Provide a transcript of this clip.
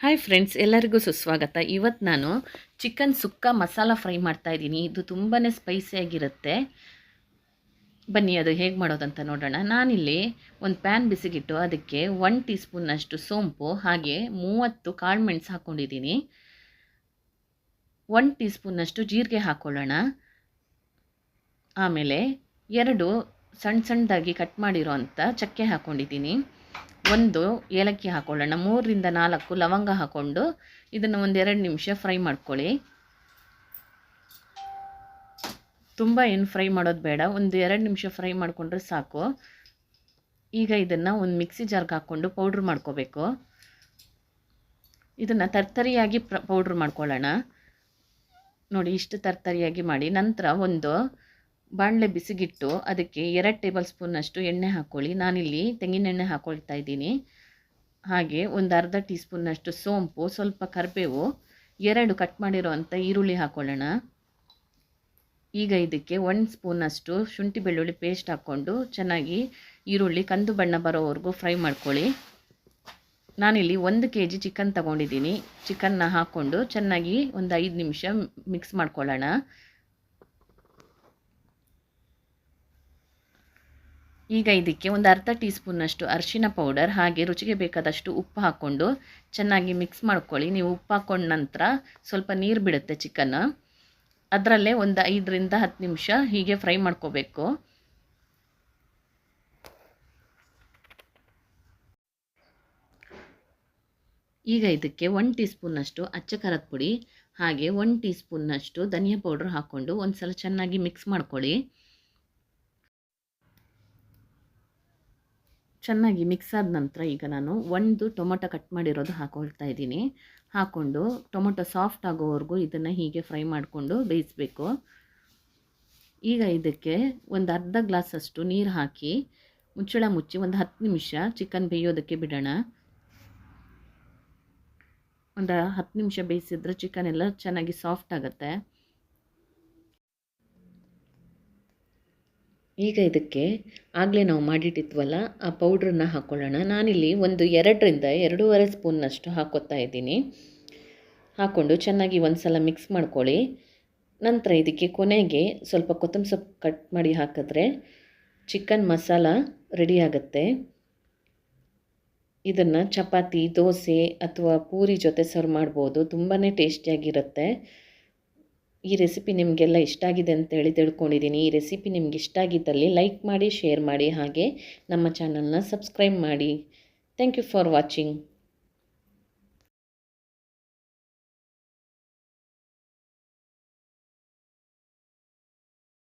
Hi friends ಎಲ್ಲರಿಗೂ ಸುಸ್ವಾಗತ. ಇವತ್ತು ನಾನು ಚಿಕನ್ ಸುಕ್ಕ ಮಸಾಲ ಫ್ರೈ ಮಾಡ್ತಾ ಇದ್ದೀನಿ. ಇದು ತುಂಬಾ ಸ್ಪೈಸಿಯಾಗಿರುತ್ತೆ ಬನ್ನಿ, ಅದು ಹೇಗೆ ಮಾಡೋದಂತ ನೋಡೋಣ. ನಾನಿಲ್ಲಿ ಒಂದು ಪ್ಯಾನ್ ಬಿಸಿಗಿಟ್ಟು ಅದಕ್ಕೆ ಒನ್ ಟೀ ಸ್ಪೂನ್ನಷ್ಟು ಸೋಂಪು, ಹಾಗೆ ಮೂವತ್ತು ಕಾಳುಮೆಣಸು ಹಾಕ್ಕೊಂಡಿದ್ದೀನಿ ಒನ್ ಟೀ ಸ್ಪೂನ್ನಷ್ಟು ಜೀರಿಗೆ ಹಾಕ್ಕೊಳ್ಳೋಣ ಆಮೇಲೆ ಎರಡು ಸಣ್ಣ ಸಣ್ಣದಾಗಿ ಕಟ್ ಮಾಡಿರೋ ಅಂಥ ಚಕ್ಕೆ ಹಾಕ್ಕೊಂಡಿದ್ದೀನಿ ಒಂದು ಏಲಕ್ಕಿ ಹಾಕ್ಕೊಳ್ಳೋಣ ಮೂರರಿಂದ ನಾಲ್ಕು ಲವಂಗ ಹಾಕ್ಕೊಂಡು ಇದನ್ನು ಒಂದು ಎರಡು ನಿಮಿಷ ಫ್ರೈ ಮಾಡ್ಕೊಳ್ಳಿ. ತುಂಬ ಏನು ಫ್ರೈ ಮಾಡೋದು ಬೇಡ. ಒಂದು ಎರಡು ನಿಮಿಷ ಫ್ರೈ ಮಾಡಿಕೊಂಡ್ರೆ ಸಾಕು. ಈಗ ಇದನ್ನು ಒಂದು ಮಿಕ್ಸಿ ಜಾರ್ಗೆ ಹಾಕ್ಕೊಂಡು ಪೌಡ್ರ್ ಮಾಡ್ಕೋಬೇಕು. ಇದನ್ನು ತರ್ತರಿಯಾಗಿ ಪ್ರ, ಪೌಡ್ರ್ ಮಾಡ್ಕೊಳ್ಳೋಣ. ನೋಡಿ ಇಷ್ಟು ತರ್ತರಿಯಾಗಿ ಮಾಡಿ. ನಂತರ ಒಂದು ಬಾಣಲೆ ಬಿಸಿಗಿಟ್ಟು ಅದಕ್ಕೆ ಎರಡು ಟೇಬಲ್ ಸ್ಪೂನಷ್ಟು ಎಣ್ಣೆ ಹಾಕ್ಕೊಳ್ಳಿ ನಾನಿಲ್ಲಿ ತೆಂಗಿನೆಣ್ಣೆ ಹಾಕ್ಕೊಳ್ತಾ ಇದ್ದೀನಿ. ಹಾಗೆ ಒಂದು ಅರ್ಧ ಟೀ ಸ್ಪೂನ್ನಷ್ಟು ಸೋಂಪು, ಸ್ವಲ್ಪ ಕರಿಬೇವು, ಎರಡು ಕಟ್ ಮಾಡಿರೋವಂಥ ಈರುಳ್ಳಿ ಹಾಕ್ಕೊಳ್ಳೋಣ ಈಗ ಇದಕ್ಕೆ ಒಂದು ಸ್ಪೂನಷ್ಟು ಶುಂಠಿ ಬೆಳ್ಳುಳ್ಳಿ ಪೇಸ್ಟ್ ಹಾಕ್ಕೊಂಡು ಚೆನ್ನಾಗಿ ಈರುಳ್ಳಿ ಕಂದು ಬಣ್ಣ ಬರೋವರೆಗೂ ಫ್ರೈ ಮಾಡ್ಕೊಳ್ಳಿ. ನಾನಿಲ್ಲಿ ಒಂದು ಕೆ ಜಿ ಚಿಕನ್ ತಗೊಂಡಿದ್ದೀನಿ. ಚಿಕನ್ನ ಹಾಕ್ಕೊಂಡು ಚೆನ್ನಾಗಿ ಒಂದು ಐದು ನಿಮಿಷ ಮಿಕ್ಸ್ ಮಾಡ್ಕೊಳ್ಳೋಣ. ಈಗ ಇದಕ್ಕೆ ಒಂದು ಅರ್ಧ ಟೀ ಸ್ಪೂನ್ನಷ್ಟು ಅರಿಶಿನ ಪೌಡರ್ ಹಾಗೆ ರುಚಿಗೆ ಬೇಕಾದಷ್ಟು ಉಪ್ಪು ಹಾಕ್ಕೊಂಡು ಚೆನ್ನಾಗಿ ಮಿಕ್ಸ್ ಮಾಡ್ಕೊಳ್ಳಿ. ನೀವು ಉಪ್ಪು ಹಾಕ್ಕೊಂಡ ನಂತರ ಸ್ವಲ್ಪ ನೀರು ಬಿಡುತ್ತೆ ಚಿಕನ್ ಅದರಲ್ಲೇ ಒಂದು ಐದರಿಂದ ಹತ್ತು ನಿಮಿಷ ಹೀಗೆ ಫ್ರೈ ಮಾಡ್ಕೋಬೇಕು. ಈಗ ಇದಕ್ಕೆ ಒನ್ ಟೀ ಸ್ಪೂನ್ನಷ್ಟು ಅಚ್ಚ ಖಾರದ ಪುಡಿ ಹಾಗೆ ಒನ್ ಟೀ ಸ್ಪೂನ್ನಷ್ಟು ಧನಿಯಾ ಪೌಡ್ರ್ ಹಾಕ್ಕೊಂಡು ಒಂದು ಸಲ ಚೆನ್ನಾಗಿ ಮಿಕ್ಸ್ ಮಾಡ್ಕೊಳ್ಳಿ. ಚೆನ್ನಾಗಿ ಮಿಕ್ಸ್ ಆದ ನಂತರ ಈಗ ನಾನು ಒಂದು ಟೊಮೊಟೊ ಕಟ್ ಮಾಡಿರೋದು ಹಾಕೊಳ್ತಾ ಇದ್ದೀನಿ. ಹಾಕ್ಕೊಂಡು ಟೊಮೊಟೊ ಸಾಫ್ಟ್ ಆಗೋವರೆಗೂ ಇದನ್ನು ಹೀಗೆ ಫ್ರೈ ಮಾಡಿಕೊಂಡು ಬೇಯಿಸಬೇಕು. ಈಗ ಇದಕ್ಕೆ ಒಂದು ಅರ್ಧ ಗ್ಲಾಸಷ್ಟು ನೀರು ಹಾಕಿ ಮುಚ್ಚಳ ಮುಚ್ಚಿ ಒಂದು ಹತ್ತು ನಿಮಿಷ ಚಿಕನ್ ಬೇಯೋದಕ್ಕೆ ಬಿಡೋಣ. ಒಂದು ಹತ್ತು ನಿಮಿಷ ಬೇಯಿಸಿದ್ರೆ ಚಿಕನ್ ಎಲ್ಲ ಚೆನ್ನಾಗಿ ಸಾಫ್ಟ್ ಆಗುತ್ತೆ. ಈಗ ಇದಕ್ಕೆ ಆಗಲೇ ನಾವು ಮಾಡಿಟ್ಟಿದ್ವಲ್ಲ, ಆ ಪೌಡ್ರನ್ನ ಹಾಕ್ಕೊಳ್ಳೋಣ ನಾನಿಲ್ಲಿ ಒಂದು ಎರಡರಿಂದ ಎರಡೂವರೆ ಸ್ಪೂನ್ನಷ್ಟು ಹಾಕೋತಾ ಇದ್ದೀನಿ. ಹಾಕ್ಕೊಂಡು ಚೆನ್ನಾಗಿ ಒಂದು ಸಲ ಮಿಕ್ಸ್ ಮಾಡ್ಕೊಳ್ಳಿ. ನಂತರ ಇದಕ್ಕೆ ಕೊನೆಗೆ ಸ್ವಲ್ಪ ಕೊತ್ತಂಬರಿ ಸೊಪ್ಪು ಕಟ್ ಮಾಡಿ ಹಾಕಿದ್ರೆ ಚಿಕನ್ ಮಸಾಲ ರೆಡಿ ಆಗುತ್ತೆ. ಇದನ್ನು ಚಪಾತಿ, ದೋಸೆ ಅಥವಾ ಪೂರಿ ಜೊತೆ ಸರ್ವ್ ಮಾಡ್ಬೋದು. ತುಂಬಾ ಟೇಸ್ಟಿಯಾಗಿರುತ್ತೆ ಈ ರೆಸಿಪಿ ನಿಮಗೆಲ್ಲ ಇಷ್ಟ ಆಗಿದೆ ಅಂತೇಳಿ ತಿಳ್ಕೊಂಡಿದ್ದೀನಿ. ಈ ರೆಸಿಪಿ ನಿಮ್ಗೆ ಇಷ್ಟ ಆಗಿದ್ದಲ್ಲಿ ಲೈಕ್ ಮಾಡಿ ಶೇರ್ ಮಾಡಿ ಹಾಗೆ ನಮ್ಮ ಚಾನಲ್ನ ಸಬ್ಸ್ಕ್ರೈಬ್ ಮಾಡಿ. Thank you for watching